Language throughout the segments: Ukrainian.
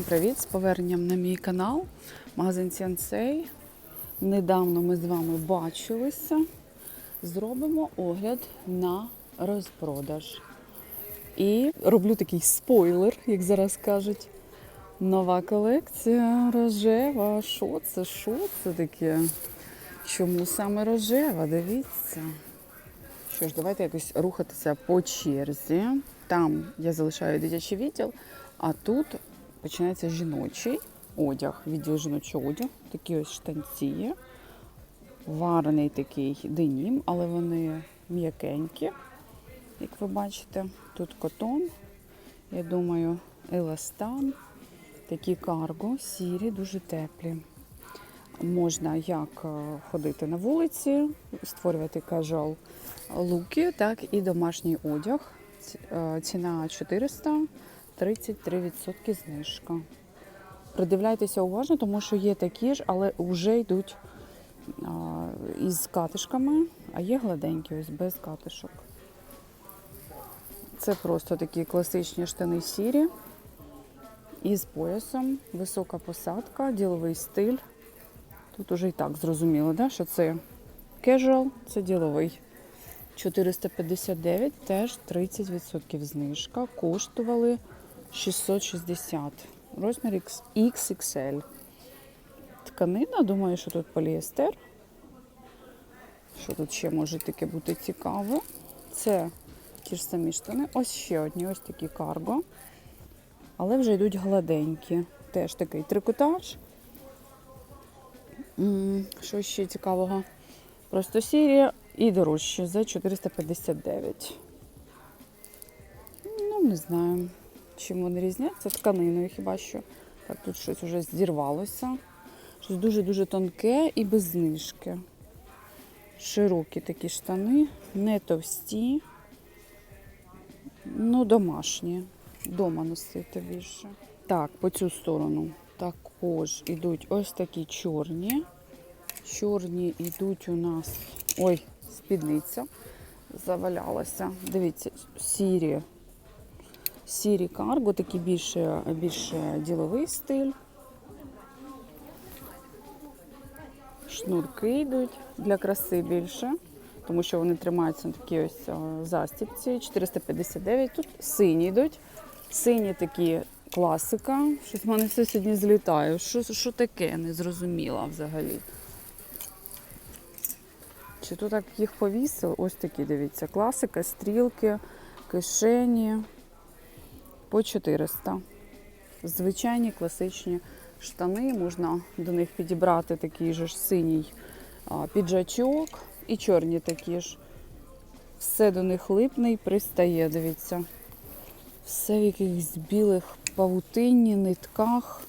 Всім привіт з поверненням на мій канал. Магазин Сенсей. Недавно ми з вами бачилися. Зробимо огляд на розпродаж. І роблю такий спойлер, як зараз кажуть. Нова колекція рожева. Що це? Що це таке? Чому саме рожева? Дивіться. Що ж, давайте якось рухатися по черзі. Там я залишаю дитячий відділ, а тут починається жіночий одяг, відділ жіночого одягу. Такі ось штанці. Варений такий денім, але вони м'якенькі, як ви бачите. Тут котон, я думаю, еластан. Такі карго, сірі, дуже теплі. Можна як е, ходити на вулиці, створювати кажал луки, так і домашній одяг. Е, Ціна 400, 33% знижка. Придивляйтеся уважно, тому що є такі ж, але вже йдуть а, із катишками, а є гладенькі, ось без катишок. Це просто такі класичні штани сірі із поясом, висока посадка, діловий стиль. Тут уже і так зрозуміло, да, що це casual, це діловий. 459, теж 30% знижка. Коштували 660. Розмір XXL. Тканина, думаю, що тут поліестер. Що тут ще може таке бути цікаве? Це ті ж самі штани. Ось ще одні, ось такі карго. Але вже йдуть гладенькі. Теж такий трикотаж. Що ще цікавого? Просто сірі і дорожчі за 459. Ну, не знаю, чим вони різняться. Тканиною хіба що. Так, тут щось вже зірвалося. Щось дуже-дуже тонке і без знижки. Широкі такі штани, не товсті, ну, домашні. Дома носити більше. Так, по цю сторону також ідуть ось такі чорні. Чорні йдуть у нас. Ой, спідниця завалялася. Дивіться, сірі. Сірі карго, такий більше, більше діловий стиль. Шнурки йдуть для краси більше, тому що вони тримаються на такій ось а, застібці. 459. Тут сині йдуть. Сині такі класика. Щось в мене все сьогодні злітає. Що, що таке? Не зрозуміла взагалі. Чи то так їх повісили? Ось такі, дивіться, класика, стрілки, кишені по 400. Звичайні класичні штани. Можна до них підібрати такий же ж синій піджачок і чорні такі ж. Все до них липне і пристає, дивіться. Все в якихось білих павутинні, нитках.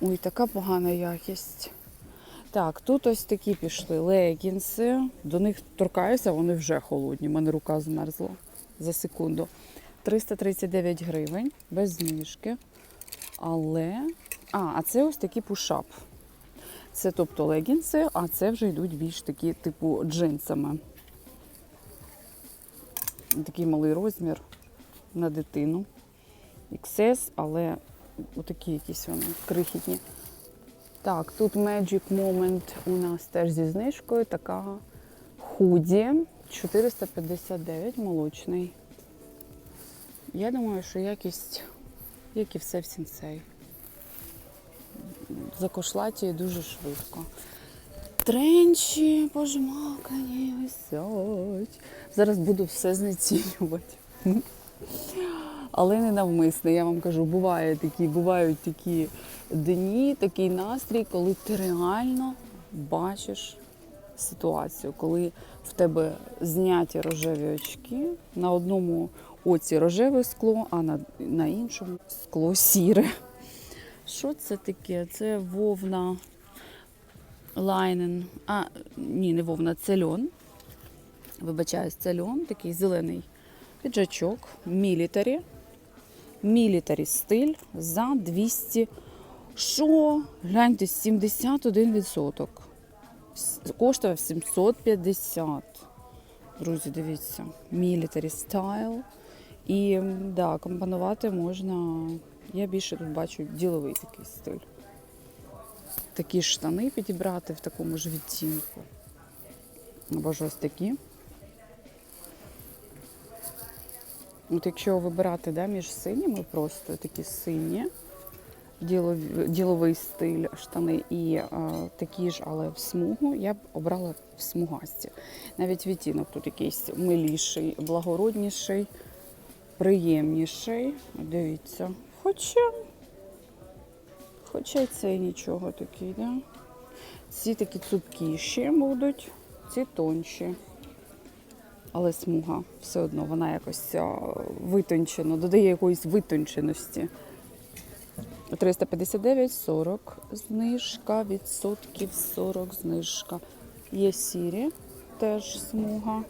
Ой, така погана якість. Так, тут ось такі пішли легінси. До них торкаюся, вони вже холодні. У мене рука змерзла за секунду. 339 гривень без знижки. Але. А, а це ось такий пушап. Це тобто легінси, а це вже йдуть більш такі, типу, джинсами. Такий малий розмір на дитину. XS, але отакі якісь вони крихітні. Так, тут Magic Moment у нас теж зі знижкою. Така худі 459 молочний. Я думаю, що якість, як і все в сінцей. Закошлаті дуже швидко. Тренчі пожмакані висять. Зараз буду все знецінювати. Але не навмисне, я вам кажу, буває такі, бувають такі дні, такий настрій, коли ти реально бачиш ситуацію, коли в тебе зняті рожеві очки, на одному оці рожеве скло, а на, на іншому скло сіре. Що це таке? Це вовна лайнен. А, ні, не вовна, це льон. Вибачаюсь, це льон, такий зелений піджачок, мілітарі. Мілітарі стиль за 200. Що? Гляньте, 71%. Коштував 750. Друзі, дивіться. Мілітарі стайл. І да, компонувати можна Я більше тут бачу діловий такий стиль. Такі штани підібрати в такому ж відтінку. Або ж ось такі. От якщо вибирати да, між синіми, просто такі сині, ділові, діловий стиль штани і е, такі ж, але в смугу, я б обрала в смугасті. Навіть відтінок тут якийсь миліший, благородніший, приємніший. Дивіться. Хоча, хоча й нічого такий, да? Ці такі цупкіші будуть, ці тонші. Але смуга все одно вона якось витончена, додає якоїсь витонченості. 359, 40 знижка, відсотків 40 знижка. Є сірі, теж смуга.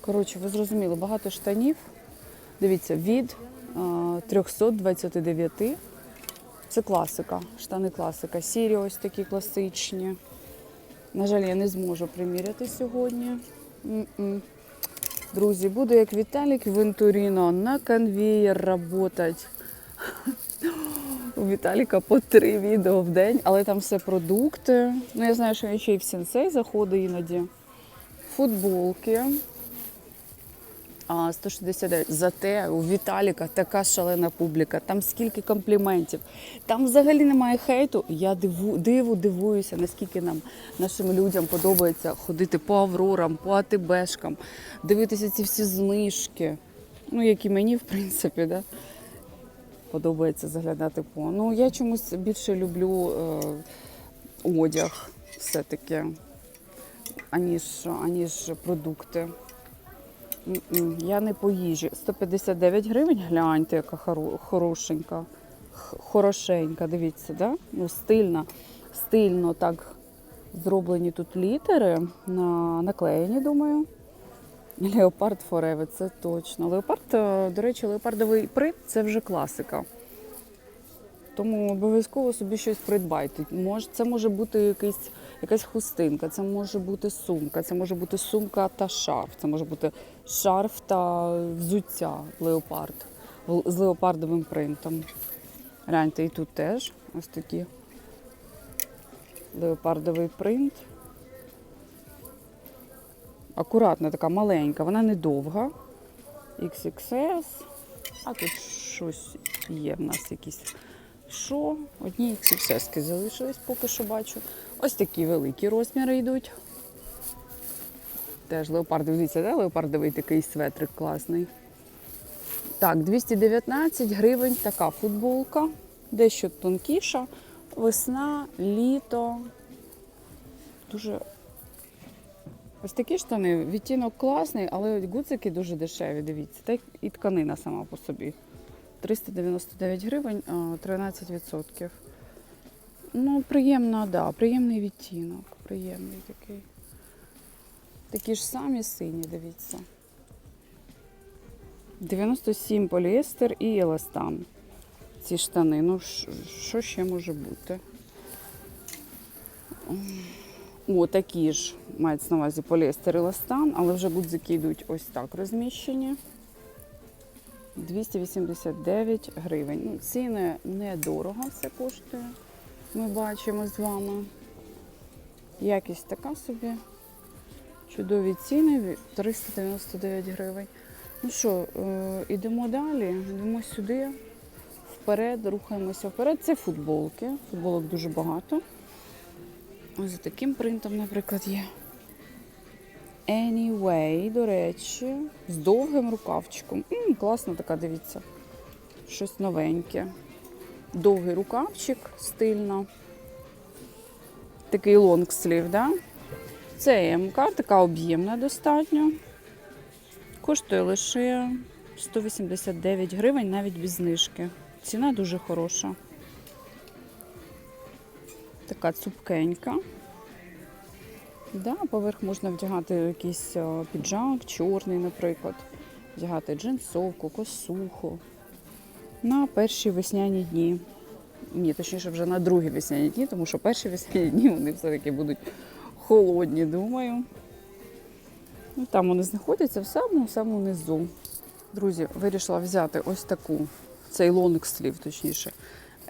Коротше, ви зрозуміли, багато штанів. Дивіться, від 329. Це класика, штани класика. Сірі ось такі класичні. На жаль, я не зможу приміряти сьогодні. М-м. Друзі, буду як Віталік Вентуріно на конвеєр работать. У Віталіка по три відео в день, але там все продукти. Ну, я знаю, що він ще й в сенсей заходить іноді. Футболки. А, 169. Зате у Віталіка така шалена публіка. Там скільки компліментів. Там взагалі немає хейту. Я диву, диву дивуюся, наскільки нам, нашим людям подобається ходити по Аврорам, по АТБшкам, дивитися ці всі знижки. Ну, які мені, в принципі, да? подобається заглядати по. Ну, я чомусь більше люблю е, одяг все-таки, аніж, аніж продукти. Я не по їжі. 159 гривень, гляньте, яка хоро- хорошенька, хорошенька, дивіться, да? ну, стильна, стильно так зроблені тут літери, на, наклеєні, думаю. Леопард Forever, це точно. Леопард, е, до речі, леопардовий принт це вже класика. Тому обов'язково собі щось придбайте. Мож, це може бути якийсь, якась хустинка, це може бути сумка, це може бути сумка та шарф, це може бути шарф та взуття леопард з леопардовим принтом. Гляньте, і тут теж ось такі леопардовий принт. Акуратна, така маленька, вона не довга. XXS. А тут щось є в нас якісь. Що? Одні XXS залишились, поки що бачу. Ось такі великі розміри йдуть. Теж леопардовий, дивіться, да? леопардовий такий светрик класний. Так, 219 гривень така футболка. Дещо тонкіша. Весна, літо. Дуже Ось такі штани, відтінок класний, але гудзики дуже дешеві, дивіться. Та і тканина сама по собі. 399 гривень, 13%. Ну, приємно, да, приємний відтінок. Приємний такий. Такі ж самі сині, дивіться. 97 поліестер і еластан. Ці штани. Ну, що ще може бути? О, такі ж мається на увазі поліестер і ластан, але вже гудзики йдуть ось так розміщені. 289 гривень. Ну, ціни недорого все коштує. Ми бачимо з вами. Якість така собі. Чудові ціни 399 гривень. Ну що, е, ідемо далі, йдемо сюди, вперед, рухаємося вперед. Це футболки. Футболок дуже багато. Ось за таким принтом, наприклад, є. Anyway, до речі, з довгим рукавчиком. М, класно така, дивіться. Щось новеньке. Довгий рукавчик, стильно. Такий лонгслів, да? Це МК, така об'ємна достатньо. Коштує лише 189 гривень, навіть без знижки. Ціна дуже хороша. Така цупкенька. Да, поверх можна вдягати якийсь е, піджак, чорний, наприклад. Вдягати джинсовку, косуху. На перші весняні дні. Ні, точніше, вже на другі весняні дні, тому що перші весняні дні вони все-таки будуть холодні, думаю. Ну, там вони знаходяться в самому самому низу. Друзі, вирішила взяти ось таку цей лонг слів, точніше.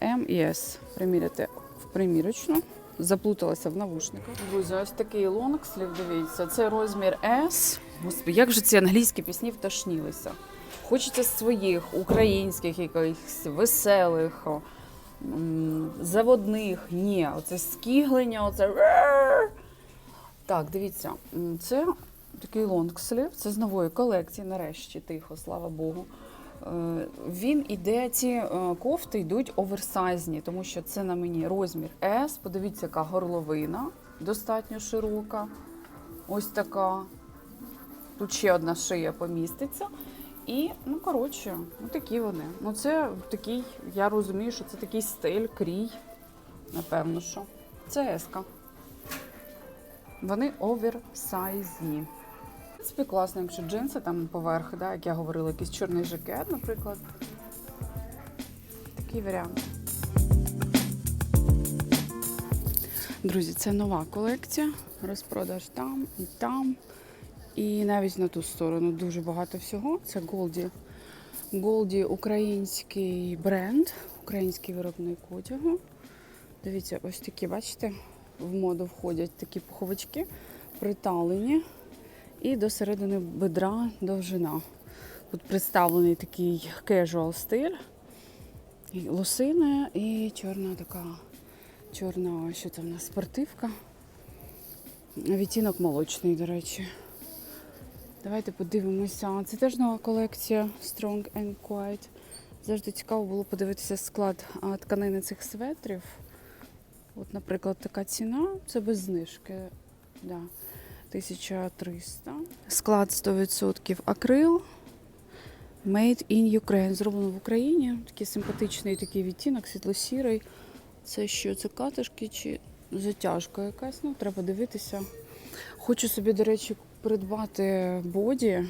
М і С. Приміряти в примірочну. Заплуталася в навушниках. Друзі, ось такий лонг слів, дивіться. Це розмір S. Господи, як же ці англійські пісні втошнілися. Хочеться своїх, українських якихось веселих, заводних. Ні, оце скіглення, оце. Так, дивіться, це такий лонгслів, це з нової колекції, нарешті, тихо, слава Богу. Е, Він іде, ці е, кофти йдуть оверсайзні, тому що це на мені розмір S. Подивіться, яка горловина достатньо широка. Ось така. Тут ще одна шия поміститься. І, ну, коротше, ну такі вони. Ну, це такий, я розумію, що це такий стиль, крій. Напевно, що. Це еска. Вони оверсайзні. В принципі, класно, якщо джинси там поверх, да, як я говорила, якийсь чорний жакет, наприклад. Такий варіант. Друзі, це нова колекція. Розпродаж там і там. І навіть на ту сторону дуже багато всього. Це Голді. Голді український бренд, український виробник одягу. Дивіться, ось такі, бачите, в моду входять такі пуховички, приталені. І до середини бедра довжина. Тут представлений такий casual стиль. І лосини і чорна така, чорна, що це в нас, спортивка. Відтінок молочний, до речі. Давайте подивимося. Це теж нова колекція Strong and Quiet. Завжди цікаво було подивитися склад тканини цих светрів. От, наприклад, така ціна, це без знижки. Да. 1300. Склад 100% акрил. Made in Ukraine. Зроблено в Україні. Такий симпатичний такий відтінок, світло-сірий. Це що? Це катишки чи затяжка якась? Ну, треба дивитися. Хочу собі, до речі, придбати боді.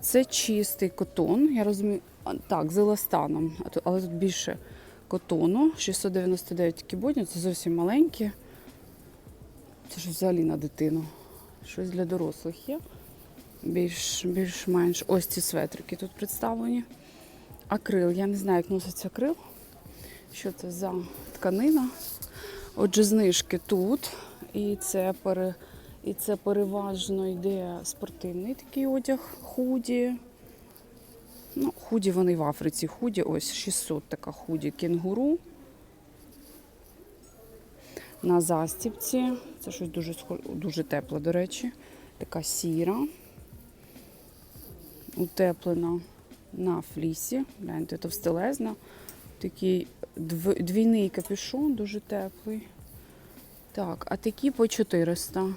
Це чистий котон. Я розумію, так, з еластаном, але тут більше котону. 699 такі це зовсім маленькі. Це ж взагалі на дитину. Щось для дорослих є. Більш, більш-менш. Ось ці светрики тут представлені. Акрил. Я не знаю, як носиться акрил. Що це за тканина? Отже, знижки тут. І це, пере, і це переважно йде спортивний такий одяг, худі. Ну, худі вони в Африці. Худі, ось 600 така худі кенгуру. На застіпці. Це щось дуже, дуже тепле, до речі. Така сіра. Утеплена на флісі. Гляньте, товстелезна. Такий двійний капюшон, дуже теплий. Так, а такі по 400.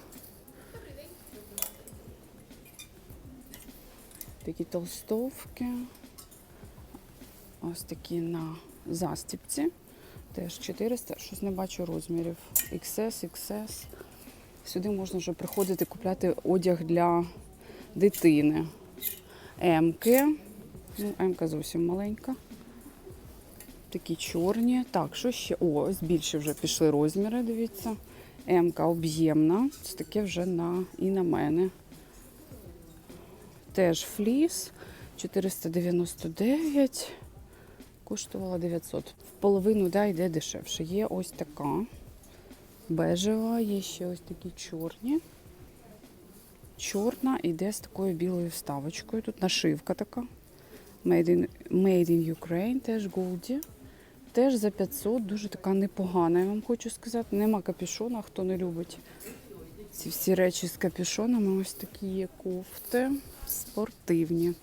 Такі толстовки. Ось такі на застіпці. Теж 400, щось не бачу розмірів. XS, XS. Сюди можна вже приходити купляти одяг для дитини. М-ки. Ну, М-ка зовсім маленька. Такі чорні. Так, що ще? О, ось більше вже пішли розміри, дивіться. М-ка об'ємна. Це таке вже на і на мене. Теж фліс 499. Коштувала 900. В половину да, йде дешевше. Є ось така бежева, є ще ось такі чорні. Чорна йде з такою білою вставочкою. Тут нашивка така. Made in, Made in Ukraine, теж Голді. Теж за 500, дуже така непогана, я вам хочу сказати. Нема капюшона, хто не любить ці всі речі з капюшонами. Ось такі є кофти спортивні.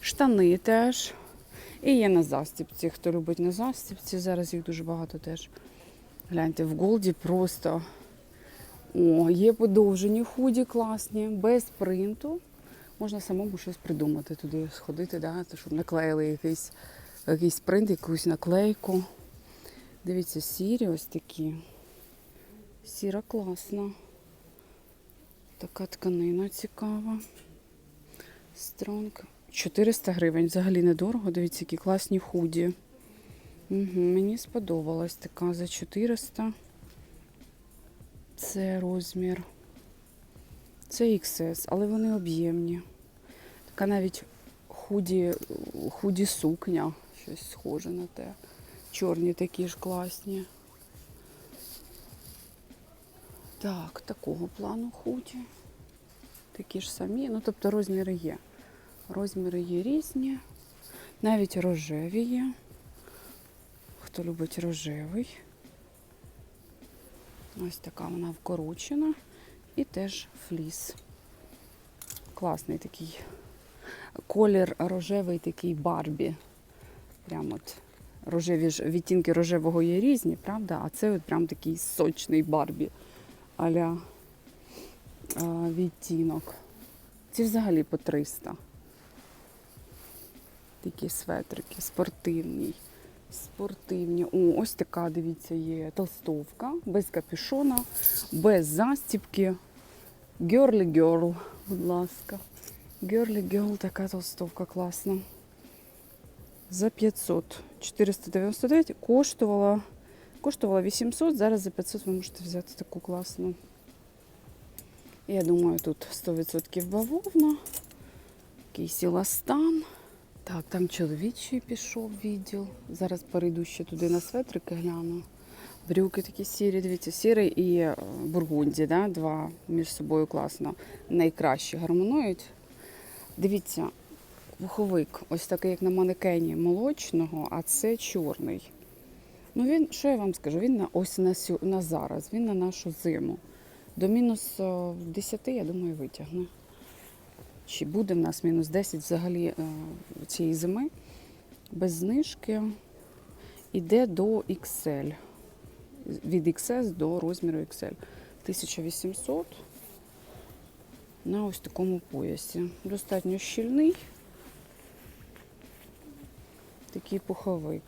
Штани теж. І є на застіпці. Хто любить на застіпці, зараз їх дуже багато теж. Гляньте, в Голді просто. О, є подовжені худі класні, без принту. Можна самому щось придумати туди, сходити, да, то, щоб наклеїли якийсь, якийсь принт, якусь наклейку. Дивіться, сірі ось такі. Сіра класна. Така тканина цікава. Стронг. 400 гривень. Взагалі недорого. Дивіться, які класні худі. Угу, мені сподобалась така за 400. Це розмір. Це XS, але вони об'ємні. Така навіть худі, худі сукня, щось схоже на те. Чорні такі ж класні. Так, такого плану худі. Такі ж самі. Ну, тобто розміри є. Розміри є різні. Навіть рожеві є. Хто любить рожевий. Ось така вона вкорочена. І теж фліс. Класний такий колір рожевий такий Барбі. Прям от рожеві ж відтінки рожевого є різні, правда? А це от прям такий сочний Барбі аля а, відтінок. Ці взагалі по 300. Такі светрики, спортивні. Спортивні. О, ось така, дивіться, є толстовка, без капюшона, без застіпки. Girly Girl, будь ласка. Girly Girl, така толстовка класна. За 500. 499 коштувала, коштувала 800, зараз за 500 ви можете взяти таку класну. Я думаю, тут 100% бавовна. Якийсь еластан. Так, там чоловічий пішов відділ. Зараз перейду ще туди на светрики гляну. Брюки такі сірі, дивіться, сірий і е, бургунді, да? два між собою класно. Найкраще гармонують. Дивіться, пуховик, ось такий, як на манекені молочного, а це чорний. Ну він, що я вам скажу, він на ось на, сю- на зараз, він на нашу зиму. До мінус е, 10, я думаю, витягне. Чи буде в нас мінус 10 взагалі е, цієї зими? Без знижки іде до XL. Від XS до розміру XL. 1800 на ось такому поясі. Достатньо щільний. Такий пуховик.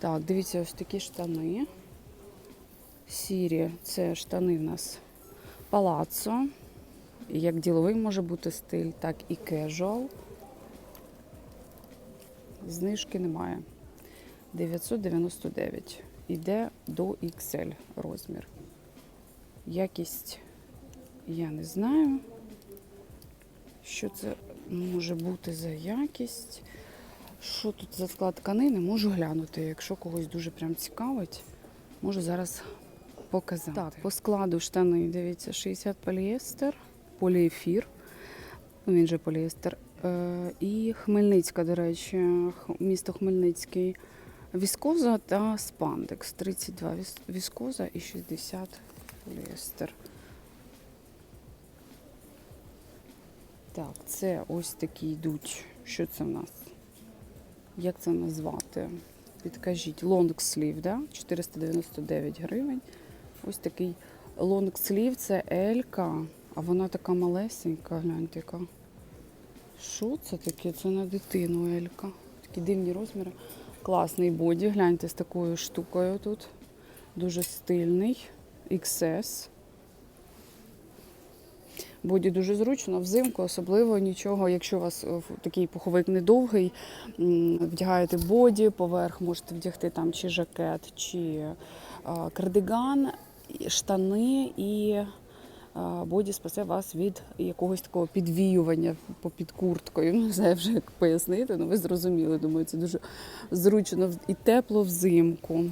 Так, дивіться, ось такі штани. Сірі, це штани в нас палаццо. Як діловий може бути стиль, так і кежуал. Знижки немає. 999. Іде до XL розмір. Якість я не знаю, що це може бути за якість. Що тут за склад тканини, можу глянути. Якщо когось дуже прям цікавить, можу зараз показати. Так, по складу штани, дивіться, 60 поліестер, поліефір. Ну, він же поліестер. Е, і Хмельницька, до речі, місто Хмельницький. Віскоза та спандекс. 32 віскоза і 60 поліестер. Так, це ось такі йдуть. Що це в нас? Як це назвати? Підкажіть, лонг слів, да? 499 гривень. Ось такий лонг слів це Елька, а вона така малесенька, гляньте. Що це таке? Це на дитину Елька. Такі дивні розміри. Класний боді, гляньте з такою штукою тут. Дуже стильний. XS. Боді дуже зручно, взимку особливо нічого, якщо у вас е, такий пуховик недовгий, вдягаєте боді, поверх можете вдягти там чи жакет, чи кардиган, штани і боді спасе вас від якогось такого підвіювання попід курткою. Ну, Не знаю вже як пояснити, але ви зрозуміли. Думаю, це дуже зручно і тепло взимку.